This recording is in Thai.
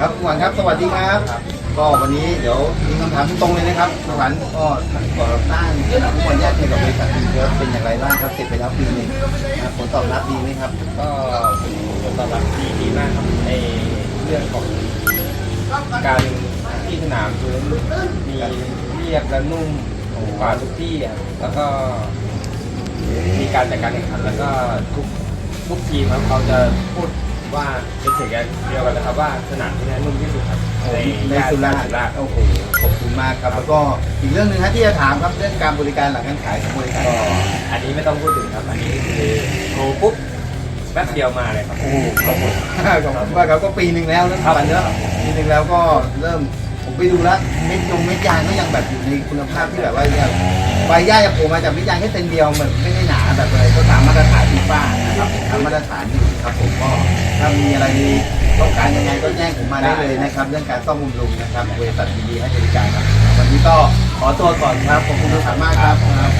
ครับคุณหวานครับสวัสดีครับ ก็วันนี้เดี๋ยวมีคำถามตรงๆเลยนะครับคุณหวานก็ก่อสร้างทุกวันแยกเกี่ยวกับบริษัททีเยอะเป็นอย่างไรบ้างครับเสร็จไปแล้วปีหนึงอ่าผลตอบรับดีไหมครับ ก็ผลตอบรับดีดีมากครับในเรื่องของการที่สนามพื้นมีเรียบและนุ่มกว่าทุกที่อะแล้วก็มีการจัดการแข่งขันแล้วก็ทุกทุกทีมครับเขาจะพูด ว่าเป็นเสียงเดียวกันนะครับว่าสนามที่นี่นุ่มที่สุดครับในสุราษฎสุราษฎร์ร์โอ้โหขอบคุณมากครับแล้วก็อีกเรื่องหนึ่งฮะที่จะถามครับเรื่องการบริการหลังการขายของบริการก็อันนี้ไม่ต้องพูดถึงครับอันนี้คือโทรปุ๊บแป๊บเดียวมาเลยครับโอ้โหขอบคุณขอบคุณมากครับก็ปีหนึ่งแล้วนะวันเนอะปีหนึ่งแล้วก็เริ่มผมไปดูแล้วเม็ดยงเม็ดยางก็ยังแบบอยู่ในคุณภาพที่แบบว่ายังใบหญ้าจะโผล่มาจากเม็ดยางแค่เซนเดียวเหมือนไม่ได้หนาแบบอะไรก็ตามมาตรฐานฟีฟ่านะครับตามมาตรฐานอยู่ ครับผมก็ถ้ามีอะไรต้องการยังไงก็แจ้งผมมาได้เลยนะครับ เรื่องการซ่อมบำรุงนะครับบริษัทดีๆให้บริการครับวันนี้ก็ขอตัวก่อนครับขอบคุณทุกท่านมากครับครับสวัสดีครับ